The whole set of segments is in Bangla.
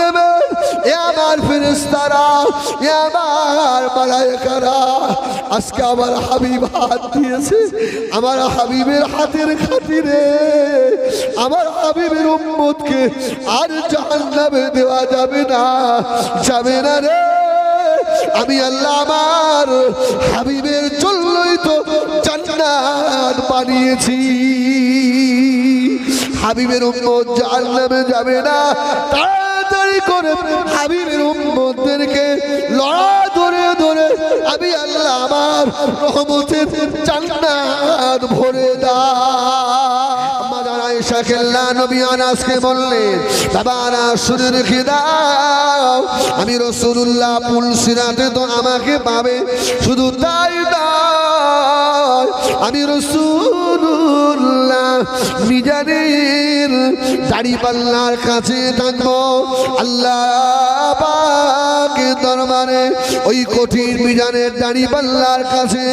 দেবেন এ আমার ফেরেস্তারা এ আমার আজকে আমার হাবিব হাত দিয়েছে, আমার হাবিবের হাতের খাতিরে। আমার হাবিবের উম্মতকে আর জাহান্নামে দেওয়া যাবে না যাবে না রে। আমি আল্লাহ আমার হাবিবের জন্যই তো জান্নাত বানিয়েছি। হাবিবের উম্মত জাহান্নামে যাবে না। তাড়াতাড়ি করে হাবিবের উম্মতদেরকে লড়া ধরে ধরে আমি আল্লাহ আমার রহমতের জান্নাত ভরে দা নবী আনাসকে আনাস দাও। আমি রসুল্লাহ পুল সিরাতে তো আমাকে পাবে, শুধু তাই নয় আমি রসুল্লাহ মিজানের দাড়ি পাল্লার কাছে থাকব। আল্লাহ দরবারে ওই কঠিন মিজানের দাড়ি পাল্লার কাছে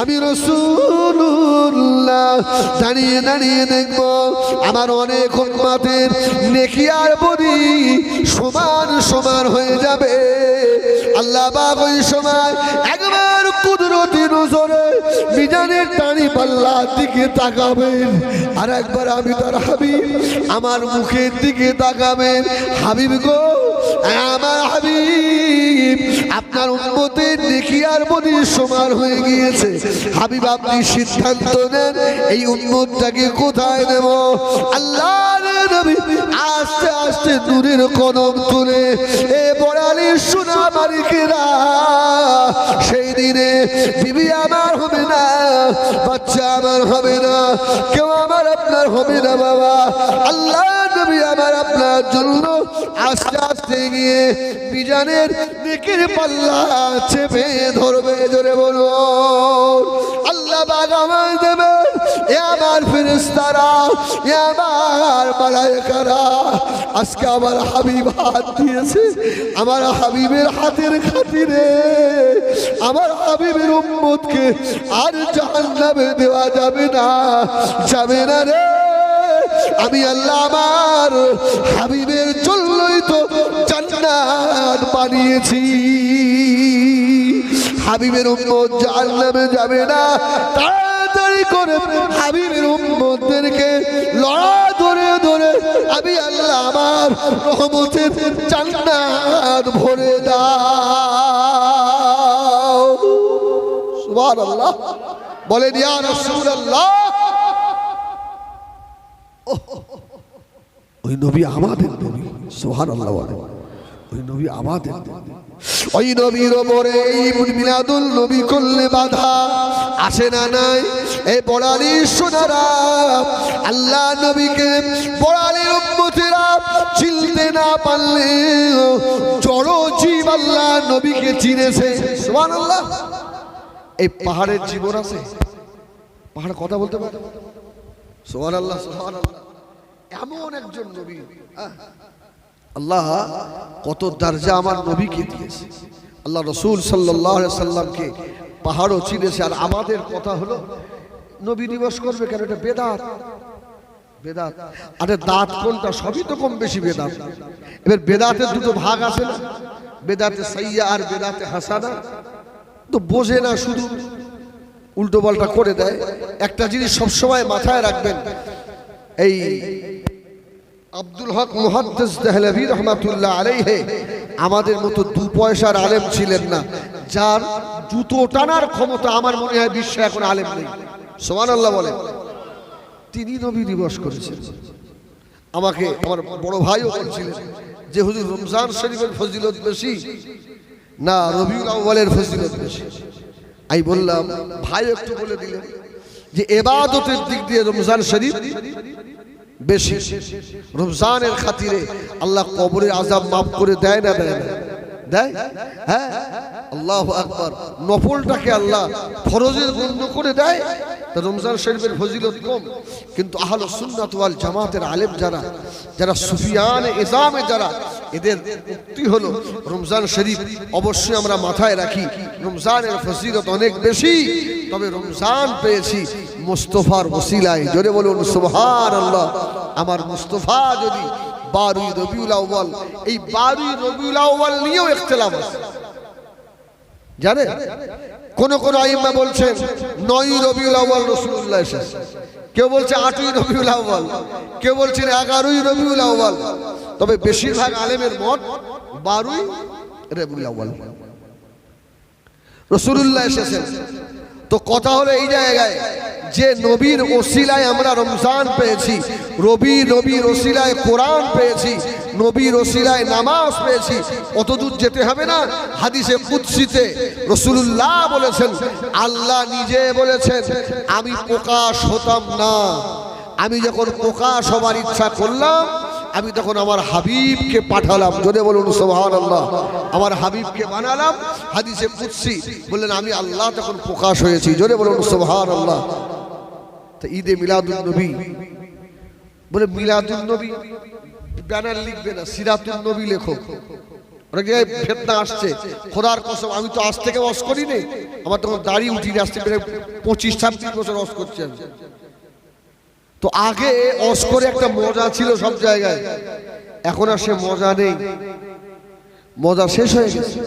আমি রসুল্লাহ দাঁড়িয়ে দাঁড়িয়ে দেখব। আমার অনেক উন্মাতের নেকি আর বলি সমান সমান হয়ে যাবে। আল্লাহ বাব ওই সময় একবার নজরে মিজানের টানি পাল্লার দিকে তাকাবেন। আর একবার আমি তার হাবিব, আমার মুখের দিকে তাকাবেন। হাবিব গো, আমার হাবিব, আপনার উন্মতের দেখি আর বলি সমান হয়ে গিয়েছে। হাবিব, আপনি সিদ্ধান্ত নেন, এই উন্মতটাকে কোথায় নেব? আল্লাহ আস্তে আস্তে দূরের কদম তুলে, এ বড়ালি সোনা মালিকেরা দিনে বিবি আমার হবে না, বাচ্চা আমার হবে না, কেউ আমার আপনার হবে না, বাবা। আল্লাহ নবী আমার আপনার জন্য আস্তে আস্তে গিয়ে বিজানের দিকের পাল্লা চেপে ধরবে, জোরে বলো আল্লাহ বাগামাই দেবেন, এ আমার ফেরেস্তারা এ আমার মালায়কারা। আজকে আমার হাবিব হাত দিয়েছে, আমার হাবিবের হাতের খাতিরে। আমার হাবিবের উম্মতকে আর জাহান্নামে দেওয়া যাবে না যাবে না রে। আমি আল্লাহ আমার হাবিবের জন্যই তো জান্নাত বানিয়েছি। হাবিবের উম্মত জাহান্নামে যাবে না। তাড়াতাড়ি করে হাবিবের উম্মতদেরকে লড়া ধরে ধরে আমি আল্লাহ আমার রহমতের জান্নাত ভরে দাও। সুবহানাল্লাহ। বলেন, ইয়া রাসূলুল্লাহ। ওই নবী আমাদের নবী সোহান আল্লাহ ওই নবী আমাদের ওই নবীর ওপরে মিলাদুল নবী করলে বাধা আসে না নাই। এই বড়ালি সোনারা, আল্লাহ নবীকে বড়ালির উম্মতেরা চিনতে না পারলে জড় জীব আল্লাহ নবীকে চিনেছে। সোহান আল্লাহ এই পাহাড়ের জীবন আছে। পাহাড় কথা বলতে পারে? সোহান আল্লাহ সোহান আল্লাহ এমন একজন নবী। আল্লাহ কত দরজা আমার নবীকে দিয়েছে। আল্লাহ রসুল সাল্লাহ সাল্লামকে পাহাড়ও চিনেছে। আর আমাদের কথা হলো, নবী দিবস করবে কেন? এটা বেদাত। বেদাত। আরে দাঁত কোনটা? সবই তো কম বেশি বেদাত। এবার বেদাতের দুটো ভাগ আছে না? বেদাতে সাইয়া আর বেদাতে হাসানা। তো বোঝে না শুধু। উল্টো পাল্টা করে দেয়। একটা জিনিস সবসময় মাথায় রাখবেন এই আব্দুল হক মুহাদ্দিস দেহলভি রহমাতুল্লাহ আলাইহে আমাদের মতো দু পয়সার আলেম ছিলেন না, যার জুতো টানার ক্ষমতা আমার মনে হয় বিশ্বে এখন আলেম নেই। সোমান আল্লাহ বলে। তিনি নবী দিবস করেছেন। আমাকে আমার বড় ভাইও বলছিলেন যে, হুজুর, রমজান শরীফের ফজিলত বেশি না রবিউল আউ্বালের ফজিলত বেশি? আমি বললাম, ভাই একটু বলে দিলেন যে, এবাদতের দিক দিয়ে রমজান শরীফ বেশি। রমজানের খাতিরে আল্লাহ কবরের আজাব মাফ করে দেয় না দেয় না? দেয়? হ্যাঁ? আল্লাহ আকবর। নফলটাকে আল্লাহ ফরজের গণ্য করে দেয়। তা রমজান শরীফের ফজিলত কম। কিন্তু আহল সুন্নাত ওয়াল জামাতের আলেম যারা যারা সুফিয়ান ইজামে যারা, এদের উক্তি হলো, রমজান শরীফ অবশ্যই আমরা মাথায় রাখি। রমজানের ফজিলত অনেক বেশি, তবে রমজান পেয়েছি মুস্তফার ওসিলায়। জোরে বলুন সুবহান আল্লাহ আমার মুস্তফা যদি বারুই রবিউল আউ্বাল এই বারুই রবিউল আউ্বাল নিয়েও আছে। জানে কোন কোন আইম্মা বলছেন নয় রবিউল আউ্বাল রসুল্লাহ এসেছে। কেউ বলছে আটই রবিউল আউ্বাল কেউ বলছেন এগারোই রবিউল আউ্বাল তবে বেশিরভাগ আলেমের মত বারোই রবিউল আউ্বাল রসুল্লাহ এসেছেন। তো কথা হলো এই জায়গায় যে নবীর ওসিলায় আমরা রমজান পেয়েছি, রবি নবীর ওসিলায় কোরআন পেয়েছি, নবীর ওসিলায় নামাজ পেয়েছি অত দূর যেতে হবে না। হাদিসে কুৎসিতে রসুল্লাহ বলেছেন, আল্লাহ নিজে বলেছেন, আমি প্রকাশ হতাম না। আমি যখন প্রকাশ হবার ইচ্ছা করলাম আমি তখন আমার হাবিবকে পাঠালাম। জোরে বলুন সোহান আল্লাহ আমার হাবিবকে বানালাম হাদিসে কুৎসি বললেন, আমি আল্লাহ তখন প্রকাশ হয়েছি। জোরে বলুন সোহান আল্লাহ তো ঈদে মিলাদুল নবী। বলে মিলাদুল নবী? ব্যানার লিখবে না সিরাতুল নবী লেখো। আসছে। খোদার কসম, আমি তো আজ থেকে অস করি আমার তখন দাড়ি উঠিয়ে আসতে প্রায় পঁচিশ ছাব্বিশ বছর অস করছি আমি। তো আগে অস করে একটা মজা ছিল সব জায়গায়। এখন আর সে মজা নেই। মজা শেষ হয়ে গেছে।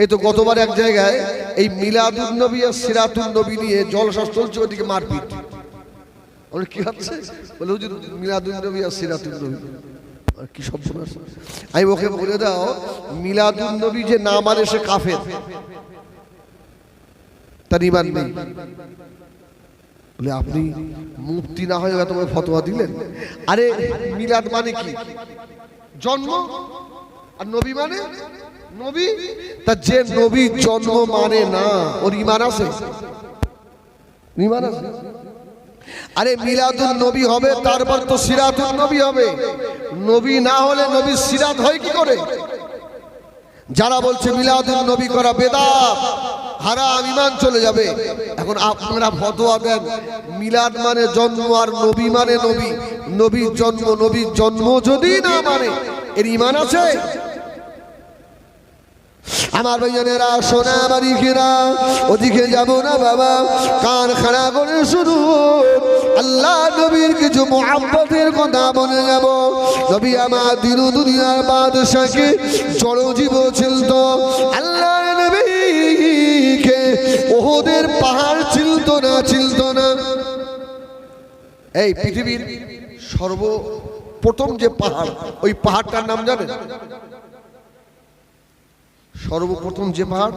এই তো গতবার এক জায়গায় এই মিলাদুল নবী আর সিরাতুল নবী নিয়ে জলশ্বাস চলছে ওদিকে মারপিট। কি হচ্ছে? বলে, হুজুর মিলাদুল নবী আর সিরাতুল নবী কি সব আমি ওকে বলে দাও মিলাদুল নবী যে না মানে সে কাফের। তার ইমান নেই। বলে, আপনি মুক্তি না হয়ে তোমার ফতোয়া দিলেন? আরে, মিলাদ মানে কি? জন্ম আর নবী মানে? নবী? তা যে নবী জন্ম মানে না, ওর ইমান আছে? ইমান আছে? আরে মিলাদুল নবী হবে, তারপর তো সিরাতুল নবী হবে। নবী না হলে নবী সিরাত হয় কি করে? যারা বলছে মিলাদুল নবী করা বেদাত, হারাম ইমান চলে যাবে। এখন আপনারা ফতোয়া দেন, মিলাদ মানে জন্ম আর নবী মানে নবী। নবীর জন্ম নবীর জন্ম যদি না মানে এর ইমান আছে? আমার ভাইজানেরা, সোনা বাড়ি ঘেরা ওদিকে যাব না বাবা কান খাড়া করে শুধু আল্লাহ নবীর কিছু মোহাম্মতের কথা বলে যাব। নবী আমার দিন দুনিয়ার বাদশাকে জড় জীব ছিল আল্লাহ নবীকে ওহদের পাহাড় ছিলত না ছিলত না। এই পৃথিবীর সর্ব প্রথম যে পাহাড়, ওই পাহাড়টার নাম জানেন? সর্বপ্রথম যে পাহাড়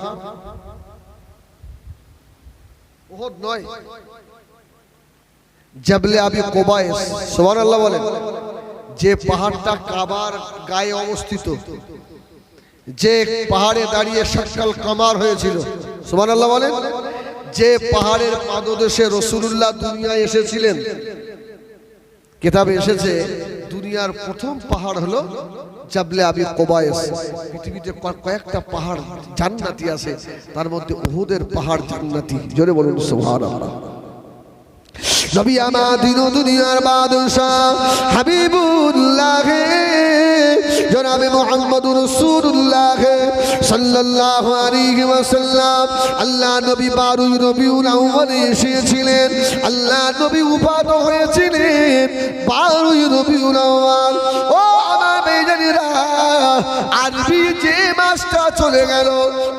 ওহদ নয়। জাবলে আবি কোবায়েস সোহান বলেন যে পাহাড়টা কাবার গায়ে অবস্থিত, যে পাহাড়ে দাঁড়িয়ে সকাল কামার হয়েছিল সোহান আল্লাহ বলেন যে পাহাড়ের পাদদেশে রসুল্লাহ দুনিয়ায় এসেছিলেন। কেতাবে এসেছে দুনিয়ার প্রথম পাহাড় হলো জাবলে আবি কোবায়েস। পৃথিবীতে কয়েকটা পাহাড় জান্নাতি আছে, তার মধ্যে উহুদের পাহাড় জান্নাতি। জোরে বলুন, সুবহানাল্লাহ। নবী আমার দিন দুনিয়ার বাদশাহ হাবিবুল্লাহ, জনাবে মোহাম্মদ রসুল্লাহ সাল্লাল্লাহু আলাইহি ওয়াসাল্লাম। আল্লাহ নবী বারুই রবিউল আউয়ালে এসেছিলেন। আল্লাহ নবী উপাত হয়েছিলেন বারুই রবিউল আউয়াল। ও আমার বেজানিরা আরবি যে মাসটা চলে গেল,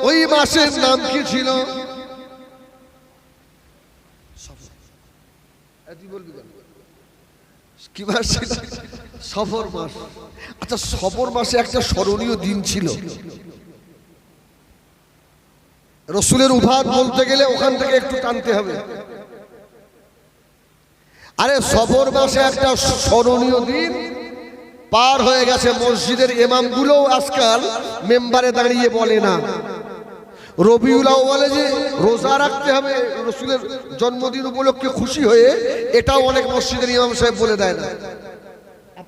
ওই মাসের নাম কি ছিল তুই বলবি কেন? কি মাস? সফর মাস। আচ্ছা সফর মাসে একটা স্মরণীয় দিন ছিল। রসুলের উভাত বলতে গেলে ওখান থেকে একটু টানতে হবে। আরে, সফর মাসে একটা স্মরণীয় দিন পার হয়ে গেছে। মসজিদের ইমামগুলোও আজকাল মেম্বারে দাঁড়িয়ে বলে না। রবিউলাও বলে যে রোজা রাখতে হবে, রসুলের জন্মদিন উপলক্ষে খুশি হয়ে, এটাও অনেক মসজিদের ইমাম সাহেব বলে দেয় না।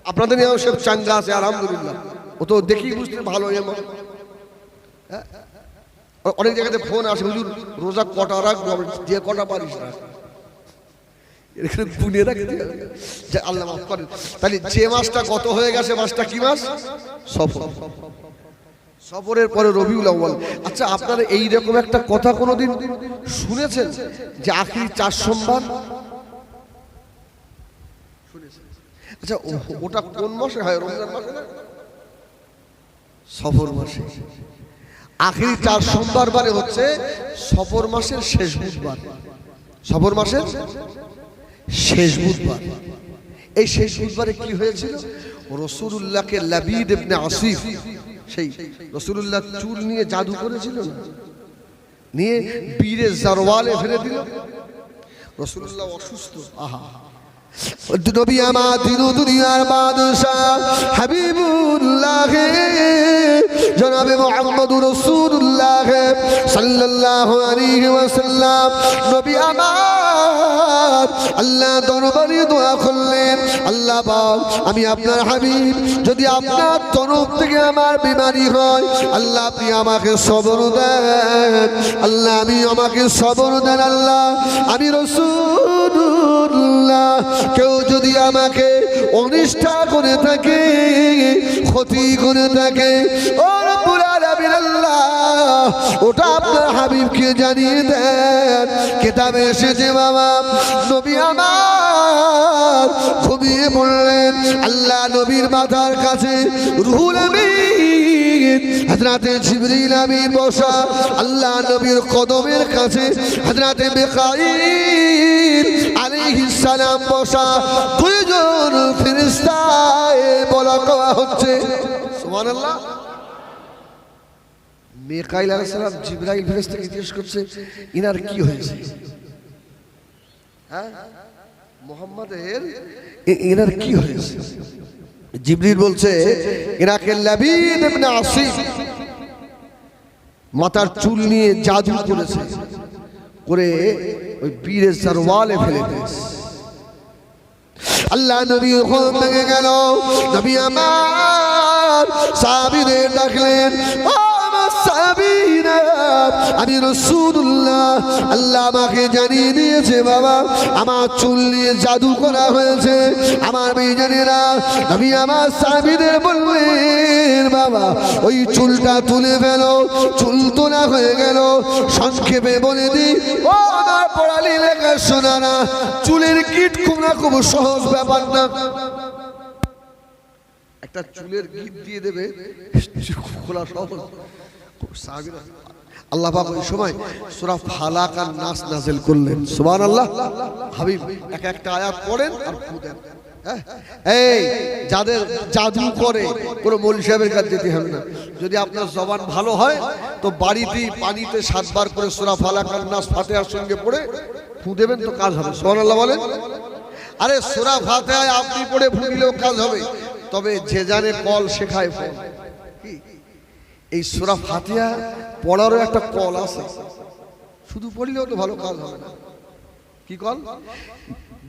আপনাদের ইমাম সাহেব চাঙ্গা আছে, আলহামদুলিল্লাহ। ও তো দেখি বুঝতে ভালো ইমাম। হ্যাঁ? অনেক জায়গাতে ফোন আসে, হুজুর, রোজা কটা রাখব যে কটা পারিস না এখানে গুনে রাখতে হবে। যে আল্লাহ মাফ করেন। তাহলে যে মাসটা গত হয়ে গেছে, মাসটা কি মাস? সফর সফরের পরে রবিউল আউ্বাল আচ্ছা আপনারা এই রকম একটা কথা কোনোদিন শুনেছেন যে আখিরি চার সোমবার? আচ্ছা ওটা কোন মাসে হয়? রমজান মাসে না? সফর মাসে। আখেরি চার সোমবার বারে হচ্ছে সফর মাসের শেষ বুধবার। সফর মাসের শেষ বুধবার। এই শেষ বুধবারে কি হয়েছিল? রসুল্লাহকে লাবিদ ইবনে আসিফ সেই রসুল্লাহ চুল নিয়ে জাদু করেছিল না? নিয়ে বীরে জারওয়ালে ফেলে দিল। রসুল্লাহ অসুস্থ। আহা। নবী আমার দিন দুনিয়ার বাদশাহ হাবিবুল্লাহ জনাবে মোহাম্মদ রসুল্লাহ সাল্লাল্লাহু আলাইহি ওয়াসাল্লাম। নবী আমার আল্লাহ দরবারে দোয়া করলেন। আল্লাহ বাব আমি আপনার হাবিব, যদি আপনার তরফ থেকে আমার বিমারি হয়, আল্লাহ আপনি আমাকে সবর দেন। আল্লাহ, আমি আমাকে সবর দেন, আল্লাহ। আমি রসুল্লাহ কেউ যদি আমাকে অনিষ্ঠা করে থাকে, ক্ষতি করে থাকে, ও রব্বুল আলামিন আল্লাহ ওটা আপনার হাবিবকে জানিয়ে দেন। কেতাবে এসেছে, বাবা। নবী আমার ঘুমিয়ে পড়লেন। আল্লাহ নবীর মাথার কাছে রুহুল হযরতে জিবরিল আমিন বসা। আল্লাহ নবীর কদমের কাছে হযরতে মিকাইল আলাইহিস সালাম বসা। দুইজন ফেরেশতায় বলা কওয়া হচ্ছে, সুবহানাল্লাহ। মেকাইল আলাইহিস সালাম জিবরাইল ফেরেশতাকে জিজ্ঞেস করছে, ইনার কি হয়েছে? হ্যাঁ? মোহাম্মদের এনার কি হয়েছে? জিবরিল বলছে এনাকে লাবিদ ইবনে আসিফ মাথার চুল নিয়ে জাদু করেছে, করে ওই বীরের সারওয়ালে ফেলে দিয়েছে। আল্লাহ নবী ওখান থেকে গেল, নবী আমার সাহাবীদের ডাকলেন, ও সাহাবীরা আমি রসুল্লাহ আল্লাহ আমাকে জানিয়ে দিয়েছে, বাবা, আমার চুল নিয়ে জাদু করা হয়েছে। আমার মেয়েজানেরা, আমি আমার সাহাবীদের বললেন, বাবা, ওই চুলটা তুলে ফেলো, চুল তোলা হয়ে গেল। সংক্ষেপে বলে দিই, ও আমার পড়ালি লেখা শোনা না চুলের কিট কোনা খুব সহজ ব্যাপার না। একটা চুলের গিট দিয়ে দেবে খোলা সহজ। আল্লাহ ওই সময় ফালাক আর করলেন। হাবিব, এক একটা আয়াত পড়েন আর হ্যাঁ? এই, যাদের জাদু করে সাহেবের কাছে যেতে হবে না। যদি আপনার জবান ভালো হয়, তো বাড়িতেই পানিতে সাতবার করে সূরা ফালাক আর নাস ফাতিহার সঙ্গে পড়ে ফু দেবেন তো কাজ হবে। সোহান আল্লাহ বলেন। আরে সূরা ফাতিহায় আপনি পড়ে ফু কাজ হবে। তবে যে জানে কল শেখায় কি এই সূরা ফাতিহা পড়ারও একটা কল আছে। শুধু পড়লেও তো ভালো কাজ হবে না। কি কল?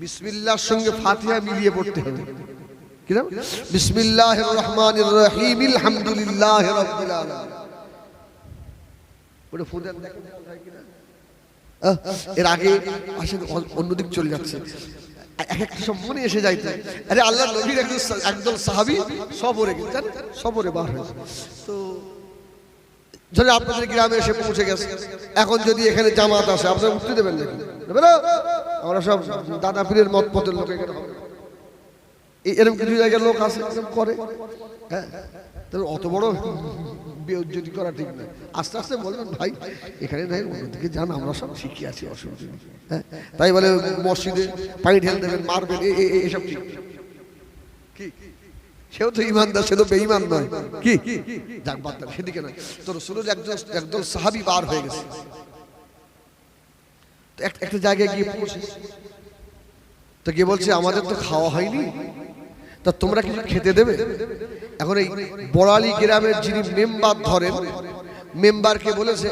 বিসমিল্লাহর সঙ্গে ফাতিহা মিলিয়ে পড়তে হবে। কিরম বিসমিল্লাহির রহমানির রহিম, আলহামদুলিল্লাহ রাব্বিল আলামিন। কোথায় কিনা। এর আগে আসেন অন্যদিক চলে যাচ্ছে। এক একটা সব মনে এসে যাইতে। আরে আল্লাহ নবীর একজন একদল সাহাবি সবরে গেছেন সবরে বার হয়েছে। তো ধরে আপনাদের গ্রামে এসে পৌঁছে গেছে। এখন যদি এখানে জামাত আসে, আপনারা উঠতে দেবেন নাকি? আমরা সব দাদা পীরের মত পথের লোক এখানে এরকম কিছু জায়গার লোক আছে করে? হ্যাঁ? অত বড় বেউজ্জতি করা ঠিক না। আস্তে আস্তে বলবেন, ভাই, এখানে নাই অন্যদিকে যান, আমরা সব শিখে আছি অসুবিধা হ্যাঁ? তাই বলে মসজিদে পানি ঢেলে দেবেন, মারবেন এসব ঠিক। কি? সেও তো ইমানদার সে তো বেঈমান নয়। কি? যাক বাদ দাও, সেদিকে নয়। তো রসুলের একজন একদল সাহাবি বার হয়ে গেছে। তো এক- একটা জায়গায় গিয়ে পৌঁছে তো গিয়ে বলছে আমাদের তো খাওয়া হয়নি। তা তোমরা কিছু খেতে দেবে? এখন এই বড়ালি গ্রামের যিনি মেম্বার ধরেন মেম্বারকে বলেছে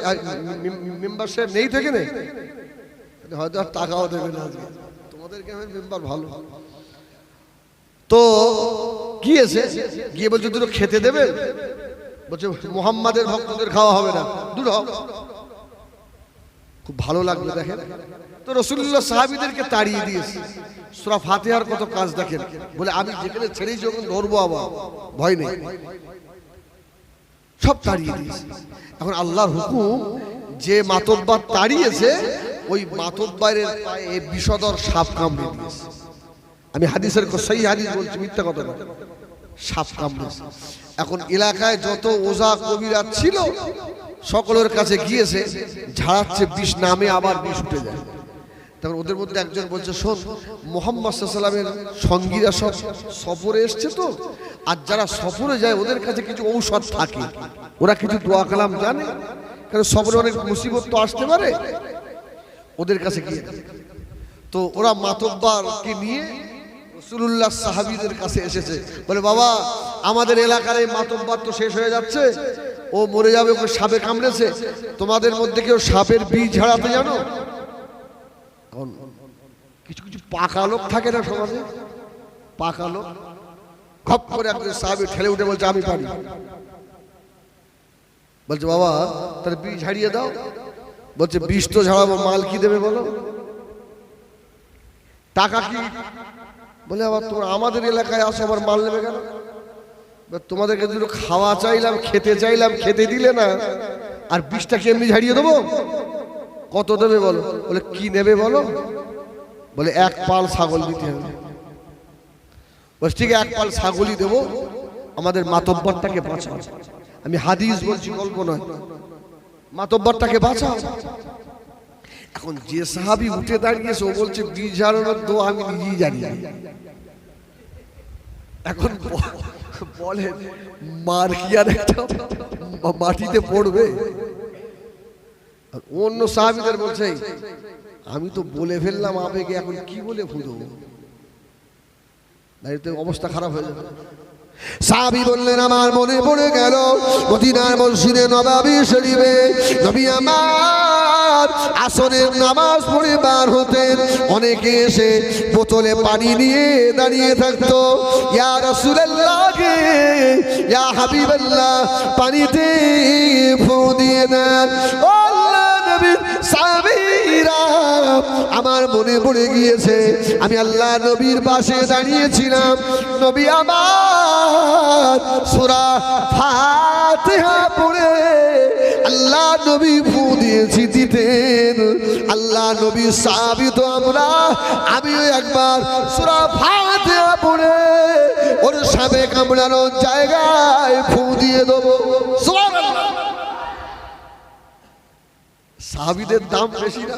মেম্বার সাহেব নেই থেকে নেই হয়তো আর টাকাও দেবে না তোমাদের গ্রামের মেম্বার ভালো। তো গিয়েছে গিয়ে বলছে, দুটো খেতে দেবে? বলছে, মোহাম্মদের ভক্তদের খাওয়া হবে না। দুটো খুব ভালো লাগল, দেখেন। তো রসুল্লাহ সাহাবিদেরকে তাড়িয়ে দিয়েছে। সুরা ফাতেহার কত কাজ দেখেন। বলে, আমি যেখানে ছেড়েই যখন ধরবো আবার। ভয় নেই। সব তাড়িয়ে দিয়েছে। এখন আল্লাহর হুকুম, যে মাতব্বার তাড়িয়েছে, ওই মাতব্বারের পায়ে বিষদর সাপ কামড়ে দিয়েছে। আমি হাদিসের সেই হাদিস বলছি, মিথ্যা কথা না সাপ কামড়েছে এখন এলাকায় যত ওজা কবিরা ছিল, সকলের কাছে গিয়েছে, ঝাড়াচ্ছে, বিষ নামে আবার বিষ উঠে যায়। তখন ওদের মধ্যে একজন বলছে, শোন, মোহাম্মদ সাল্লামের সঙ্গীরা সব সফরে এসছে তো? আর যারা সফরে যায়, ওদের কাছে কিছু ঔষধ থাকে। ওরা কিছু দোয়া কালাম জানে? কারণ সফরে অনেক মুসিবত তো আসতে পারে? ওদের কাছে গিয়ে। তো ওরা মাতব্বারকে নিয়ে রসুল্লাহ সাহাবিদের কাছে এসেছে। বলে, বাবা, আমাদের এলাকার এই মাতব্বার তো শেষ হয়ে যাচ্ছে। ও মরে যাবে, ওকে সাপে কামড়েছে। তোমাদের মধ্যে কেউ সাপের বীজ ঝাড়াতে জানো? কিছু কিছু পাকা লোক থাকে না সমাজে? পাকা লোক? খপ করে একজন সাহাবি ঠেলে উঠে বলছে, আমি পারি। বলছে, বাবা, তাহলে বীজ ঝাড়িয়ে দাও। বলছে বিষ তো ঝাড়াবো, মাল কি দেবে বলো? টাকা কি? বলে, আবার তোমরা আমাদের এলাকায় আসো, আবার মাল নেবে কেন? তোমাদেরকে দুটো খাওয়া চাইলাম, খেতে চাইলাম, খেতে দিলে না, আর বিষটা কি এমনি ঝাড়িয়ে দেবো? কত দেবে বলো? বলে, কি নেবে বলো? বলে, এক পাল ছাগল দিতে হবে। ঠিক, এক পাল ছাগলই দেবো। আমাদের মাতব্বরটাকে বাঁচাও। আমি হাদিস বলছি, গল্প নয়। মাতব্বরটাকে বাঁচাও। এখন যে সাহাবি উঠে দাঁড়িয়েছে, ও বলছে, বীজ ঝাড়ানোর দো আমি নিজেই জানি। এখন বলেন মার কি আর একটা মাটিতে পড়বে? অন্য সাহাবিদের বলছে, আমি তো বলে ফেললাম আবেগে, এখন কি বলে ফুদো? অবস্থা খারাপ হয়ে যাবে। সাহাবি বললেন, আমার মনে পড়ে গেল, মদিনার মসজিদে নবাবি শরীফে নবী আমার আসরের নামাজ পড়ে বার হতেন। অনেকে এসে বোতলে পানি নিয়ে দাঁড়িয়ে থাকতো। ইয়া রাসূলুল্লাহ কে ইয়া হাবিবাল্লাহ, পানিতে ফু দিয়ে দেন। ও আমার মনে পড়ে গিয়েছে, আমি আল্লাহ নবীর পাশে দাঁড়িয়েছিলাম। নবী আমার সূরা ফাতিহা পড়ে আল্লাহ নবী ফু দিয়েছি, দিতেন। আল্লাহ নবী সাবিত আমরা, আমিও একবার সূরা ফাতিহা পড়ে ওর সাবে কামড়ানোর জায়গায় ফু দিয়ে দেবো। সাহাবিদের দাম বেশি না।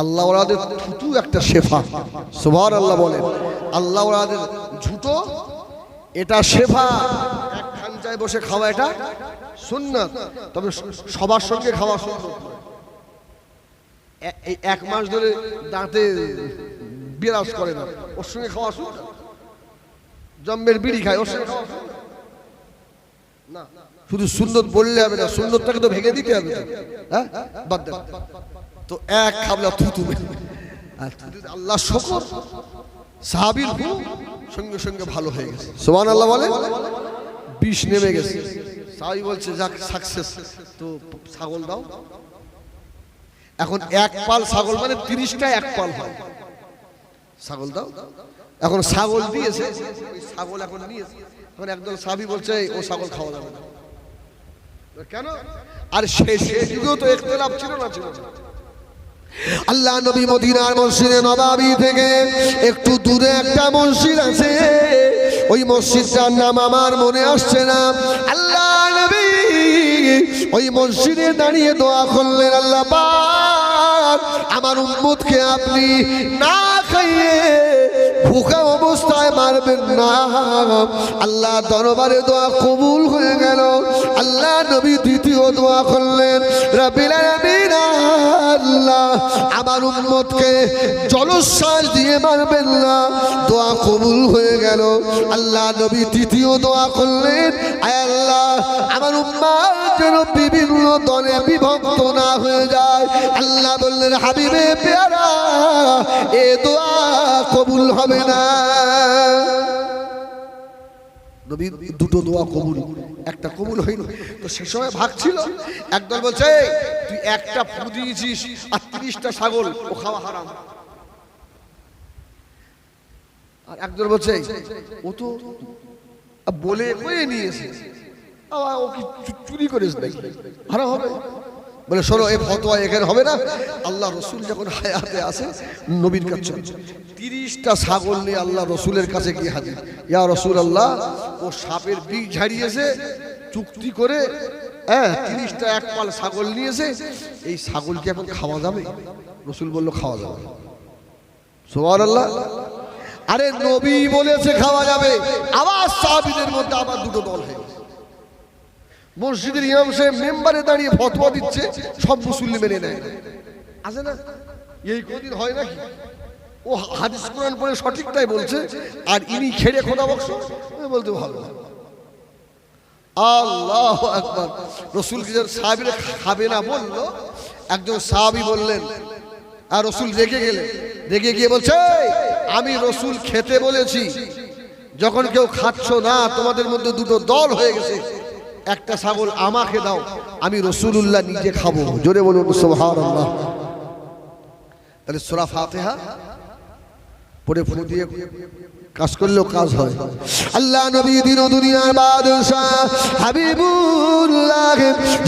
আল্লাহ থুতু একটা শেফা। সুবহান আল্লাহ বলেন। আল্লাহ ওয়ালাদের ঝুটো, এটা শেফা এক খানচায় বসে খাওয়া এটা সুন্নাত। তবে সবার সঙ্গে খাওয়া সুন্নাত। এক মাস ধরে দাঁতে বিরাজ করে না। ওর সঙ্গে খাওয়া সুন্নাত? জম্মের বিড়ি খায়, ওর সঙ্গে না শুধু সুন্দর বললে হবে না সুন্দরটাকে তো ভেঙে দিতে হবে। হ্যাঁ? বাদ দেন। তো এক খাবলা থুতু আর আল্লাহ শকর, সাহাবির সঙ্গে সঙ্গে ভালো হয়ে গেছে। সোমান আল্লাহ বলে, বিষ নেমে গেছে। সাহাবি বলছে, যাক সাকসেস তো ছাগল দাও। এখন এক পাল ছাগল মানে তিরিশটা এক পাল হয়। ছাগল দাও। এখন ছাগল দিয়েছে ছাগল এখন নিয়েছে। এখন একদল সাবি বলছে ও ছাগল খাওয়া যাবে না। কেন? আর সে সে যুগেও তো একতলাপ ছিল না ছিল না। আল্লাহ নবী মদিনার মসজিদে নবাবি থেকে একটু দূরে একটা মসজিদ আছে। ওই মসজিদটার নাম আমার মনে আসছে না। আল্লাহ নবী, ওই মসজিদে দাঁড়িয়ে দোয়া করলেন, আল্লাহ আমার উম্মুদকে আপনি না খাইয়ে ভুকা অবস্থায় মারবেন না। আল্লাহ দরবারে দোয়া কবুল হয়ে গেল। আল্লাহ নবী দ্বিতীয় দোয়া করলেন আল্লাহ আমার উম্মতকে জলশ্বাস দিয়ে মারবেন না। দোয়া কবুল হয়ে গেল। আল্লাহ নবী তৃতীয় দোয়া করলেন আল্লাহ, আমার উম্মা যেন বিভিন্ন দলে বিভক্ত না হয়ে যায়। আল্লাহ বললেন, হাবিবে, পেয়ারা, এ দোয়া কবুল হবে না। নবীর দুটো দোয়া কবুল, একটা কবুল হইল তো সে সময় ভাগ ছিল একদল বলছে তুই একটা ফু দিয়েছিস আর তিরিশটা ছাগল, ও খাওয়া হারাম। আর একদল বলছে, ও তো বলে নিয়েছে। ও কি চুরি নাকি? হারাম হবে। বলে, শোনো, এই ফতোয়া এখানে হবে না। আল্লাহ রসুল যখন হায়াতে আসে, নবীর কাছে তিরিশটা ছাগল নিয়ে আল্লাহ রসুলের কাছে গিয়ে হাজির। ইয়া রসুল আল্লাহ ও সাপের বিষ ঝাড়িয়েছে। চুক্তি করে হ্যাঁ তিরিশটা এক পাল ছাগল নিয়েছে। এই ছাগল কি এখন খাওয়া যাবে? রসুল বলল, খাওয়া যাবে। সোমান আল্লাহ আরে নবী বলেছে খাওয়া যাবে। আবার সাহাবিদের মধ্যে আবার দুটো দল হয়ে গেছে। মসজিদের ইমাম সাহেব মেম্বারে দাঁড়িয়ে ফতোয়া দিচ্ছে, সব মুসল্লি মেনে নেয়। আছে না? এই কোনদিন হয় নাকি? ও হাদিস কোরআন পড়ে সঠিকটাই বলছে, আর ইনি খেড়ে খোদা বক্স? বলতে ভালো আল্লাহ একবার রসুল সাহাবিরা খাবে না বলল? একজন সাহাবি বললেন, আর রসুল রেগে গেলেন। রেগে গিয়ে বলছে আমি রসুল খেতে বলেছি। যখন কেউ খাচ্ছ না, তোমাদের মধ্যে দুটো দল হয়ে গেছে। একটা ছাগল আমাকে দাও, আমি রসুলুল্লাহ নিজে খাব। জোরে বলুন তাহলে সোরা ফাতেহা পরে ফু দিয়ে কাজ করলেও কাজ হয়। আল্লাহ নবী দিন দুনিয়ার বাদশাহ হাবিবুল্লাহ,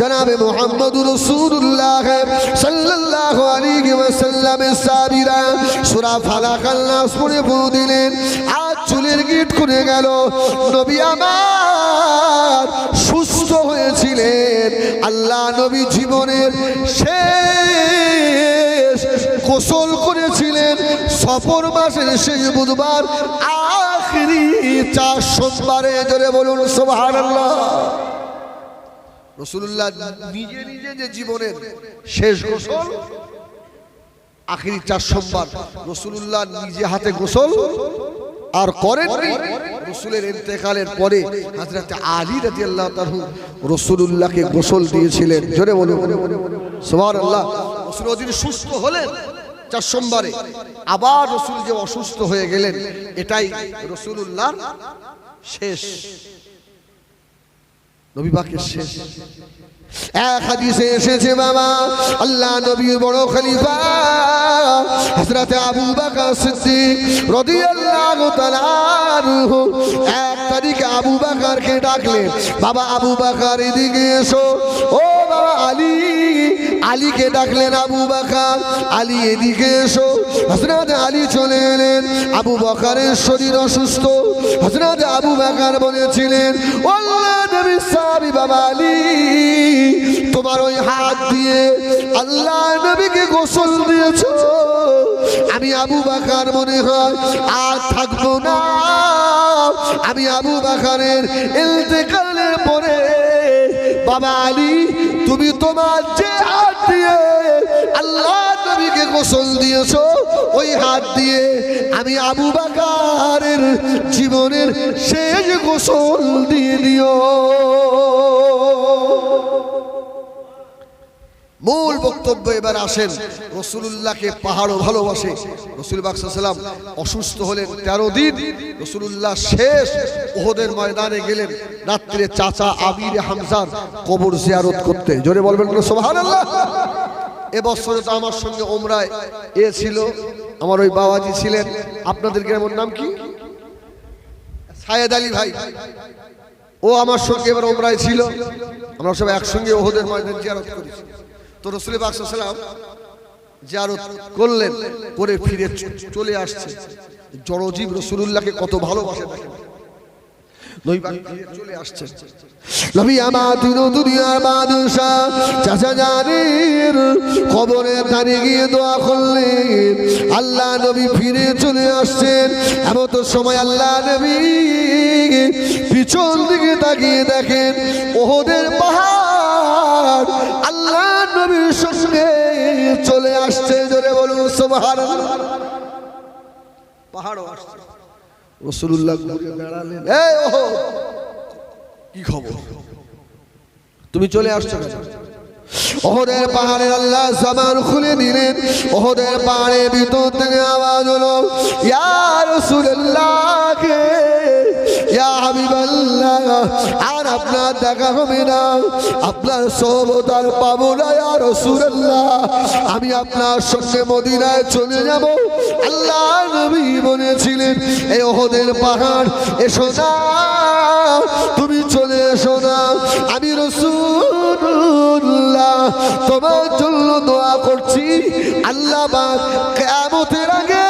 জনাবে মোহাম্মদ রসুল্লাহ সাল্লাল্লাহু আলাইহি ওয়াসাল্লামের সাবিরা সূরা ফালাক আল্লাহ পড়ে ফু দিলেন। আজ চুলের গিট খুলে গেল। নবী আমার সুস্থ হয়েছিলেন। আল্লাহ নবী জীবনের শেষ গোসল করেছিলেন। সফর মাসের শেষ বুধবার, আখরি চার সোমবারে জোরে বলুন, সুবহানাল্লাহ। রসুল্লাহ নিজে নিজে যে জীবনের শেষ গোসল, আখরি চার সোমবার রসুল্লাহ নিজে হাতে গোসল আর করেননি রসুলের ইন্তেকালের পরে হাজরাতে আলী রাজি আল্লাহ তাহু রসুল্লাহকে গোসল দিয়েছিলেন। জোরে বলুন। সোমার আল্লাহ রসুল ওদিন সুস্থ হলেন চার সোমবারে আবার রসুল যে অসুস্থ হয়ে গেলেন, এটাই রসুল্লাহ শেষ। নবী শেষ। এক হাদিসে এসেছে বাবা, আল্লাহ নবীর বড় খলিফা, হযরতে আবু বকর সিদ্দিক রাদিয়াল্লাহু তাআলা এক তারিখে আবু বকরকে ডাকলেন, বাবা আবু বকর, এদিকে এসো। ও বাবা আলী, আলীকে ডাকলেন আবু বাকার, আলী এদিকে এসো। হযরত আলী চলে এলেন, আবু বকরের শরীর অসুস্থ। হযরত আবু বকর বলেছিলেন ও নবী সাহাবী বাবা আলী তোমার ওই হাত দিয়ে আল্লাহ নবীকে গোসল দিয়েছ। আমি আবু বাকার মনে হয় আর থাকব না। আমি আবু বাকারের ইন্তেকালের পরে বাবা আলী তুমি তোমার যে হাত দিয়ে আল্লাহ নবীকে গোসল দিয়েছ ওই হাত দিয়ে আমি আবু বাকারের জীবনের শেষ গোসল দিয়ে দিও। মূল বক্তব্য এবার আসেন রসুল্লাহকে পাহাড়ও ভালোবাসে। রসুল বাকসাল্লাম অসুস্থ হলেন তেরো দিন। রসুল্লাহ শেষ ওহদের ময়দানে গেলেন। রাত্রে চাচা আবির হামজার কবর জিয়ারত করতে। জোরে বলবেন সোহান আল্লাহ এবছরে তো আমার সঙ্গে ওমরায় এ ছিল। আমার ওই বাবাজি ছিলেন। আপনাদের গ্রামের নাম কি? সায়েদ আলী ভাই। ও আমার সঙ্গে এবার ওমরায় ছিল। আমরা সব একসঙ্গে ওহদের ময়দান জিয়ারত করেছি। তো রসুল বাকসালাম জিয়ারত করলেন, করে ফিরে চলে আসছে। জড়জীব রসুলুল্লাহকে কত ভালোবাসে দেখেন। চলে আসছে। নবী আমার দিন দুনিয়ার বাদশাহ, চাচা জানির কবরে দাঁড়িয়ে গিয়ে দোয়া করলেন। আল্লাহ নবী ফিরে চলে আসছেন। এমন তো সময় আল্লাহ নবী পিছন দিকে তাকিয়ে দেখেন, ওহদের পাহাড়। আল্লাহ নবীর সঙ্গে চলে আসছে, জোরে বলুন সোভার পাহাড়ও আসছে। রসুল্লাহ ঘুরে দাঁড়ালেন এই ওহো! কি খবর? তুমি চলে আসছো ওহদের পাহাড়ের আল্লাহ সামান খুলে দিলেন। ওহদের পাহাড়ের ভিতর থেকে আওয়াজ হলো, ইয়া রাসূলুল্লাহ কে ইয়া হাবিবাল্লাহ, আর আপনার দেখা হবে না। আপনার সহবতার পাবো না, ইয়া রাসূলুল্লাহ। আমি আপনার সঙ্গে মদিনায় চলে যাব। আল্লাহ নবী বলেছিলেন এই ওহদের পাহাড়, এসো না। তুমি চলে এসো না। আমি রসুল্লাহ তোমার জন্য দোয়া করছি। আল্লাহ কেমতের আগে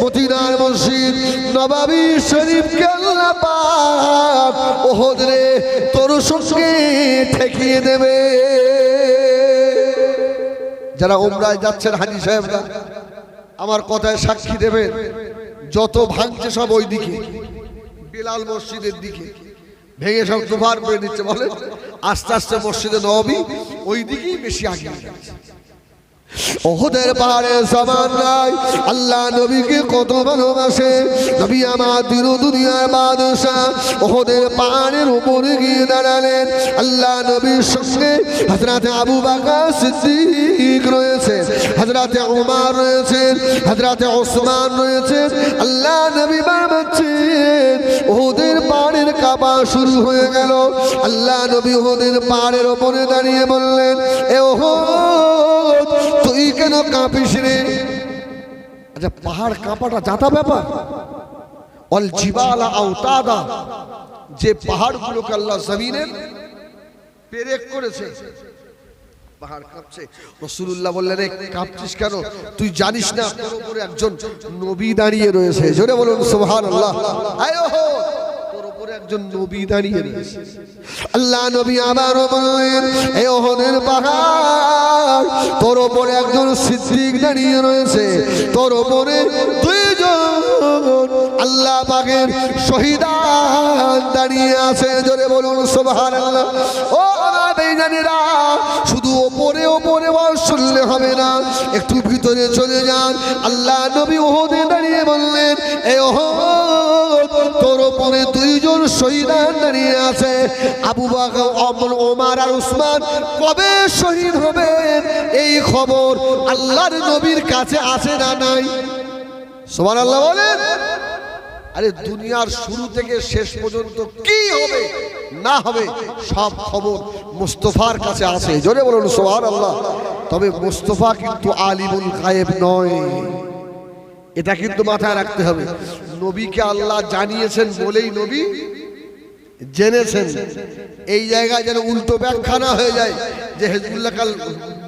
মদিনার মসজিদ, নবাবী শরীফকে আল্লাহ পাক তোর সঙ্গে ঠেকিয়ে দেবে। যারা ওমরায় যাচ্ছেন হাজি সাহেবরা, আমার কথায় সাক্ষী দেবেন যত ভাঙছে সব ওই দিকে বেলাল মসজিদের দিকে। ভেঙে সব দুবার করে দিচ্ছে বলে আস্তে আস্তে মসজিদে নবী ওই দিকেই বেশি আগে ওহদের পাহাড়ে সমান নাই। আল্লাহ নবীকে কত ভালোবাসে। নবী আমার দিন দুনিয়ার বাদশাহ ওহদের পাহাড়ের উপরে গিয়ে দাঁড়ালেন। আল্লাহ নবীর সঙ্গে হজরতে আবু বাকর সিদ্দিক রয়েছে হজরতে উমার রয়েছেন হজরতে ওসমান রয়েছেন আল্লাহ নবী বাবাচ্ছেন ওহদের পাহাড়ের কাবা শুরু হয়ে গেল। আল্লাহ নবী ওহদের পাহাড়ের ওপরে দাঁড়িয়ে বললেন, এ ওহদ তুই কেন কাঁপিস রে? আচ্ছা পাহাড় কাঁপাটা যাতা ব্যাপার? অল জিবালা আওতাদা, যে পাহাড়গুলোকে আল্লাহ জমিনের পেরেক করেছে। পাহাড় কাঁপছে। রসুল্লাহ বললেন রে কাঁপছিস কেন? তুই জানিস না উপরে একজন নবী দাঁড়িয়ে রয়েছে। জোরে বলুন সোহান আল্লাহ দাঁড়িয়ে রয়েছে। আল্লাহ তোর দাঁড়িয়ে আছে জোরে বলুন সোভার আল্লাহ ও শুধু ওপরে ওপরে শুনলে হবে না, একটু ভিতরে চলে যান। আল্লাহ নবী ওহদে দাঁড়িয়ে বললেন, এ ওপরে দুইজন শহীদান দাঁড়িয়ে আছে। আবু বাকর অমর ওমার আর উসমান কবে শহীদ হবেন এই খবর আল্লাহর নবীর কাছে আছে না নাই? সোমান আল্লাহ বলেন। আরে দুনিয়ার শুরু থেকে শেষ পর্যন্ত কি হবে, না হবে, সব খবর মুস্তফার কাছে আছে। জোরে বলুন সোহার আল্লাহ তবে মুস্তফা কিন্তু আলিমুল গায়েব নয়। এটা কিন্তু মাথায় রাখতে হবে। নবীকে আল্লাহ জানিয়েছেন বলেই নবী জেনেছেন। এই জায়গায় যেন উল্টো ব্যাখ্যা না হয়ে যায় যে হেজবুল্লাহ কাল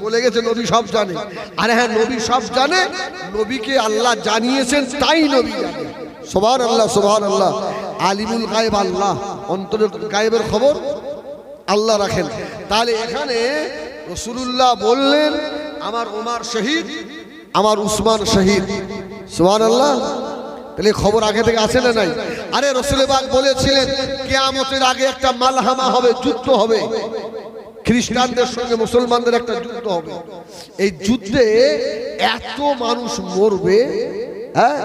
বলে গেছে, নবী সব জানে। আরে হ্যাঁ নবী সব জানে, নবীকে আল্লাহ জানিয়েছেন, তাই নবী জানে। সোভান আল্লাহ সোভান আল্লাহ আলিমুল গায়েব আল্লাহ, অন্তরের গায়েবের খবর আল্লাহ রাখেন। তাহলে এখানে রসুলুল্লাহ বললেন, আমার ওমার শহীদ, আমার উসমান শহীদ। সোহান আল্লাহ তাহলে খবর আগে থেকে আছে না নাই? আরে রসুলেবাগ বলেছিলেন, কেয়ামতের আগে একটা মালহামা হবে, যুদ্ধ হবে। খ্রিস্টানদের সঙ্গে মুসলমানদের একটা যুদ্ধ হবে। এই যুদ্ধে এত মানুষ মরবে হ্যাঁ?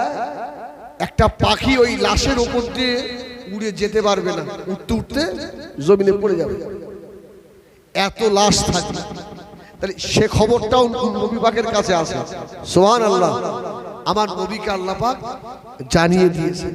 একটা পাখি ওই লাশের উপর দিয়ে উড়ে যেতে পারবে না। উঠতে উঠতে জমিনে পড়ে যাবে। এত লাশ থাকবে। তাহলে সে খবরটাও নবী কাছে আসে সোহান আল্লাহ আমার নবীকে আল্লাপাক জানিয়ে দিয়েছে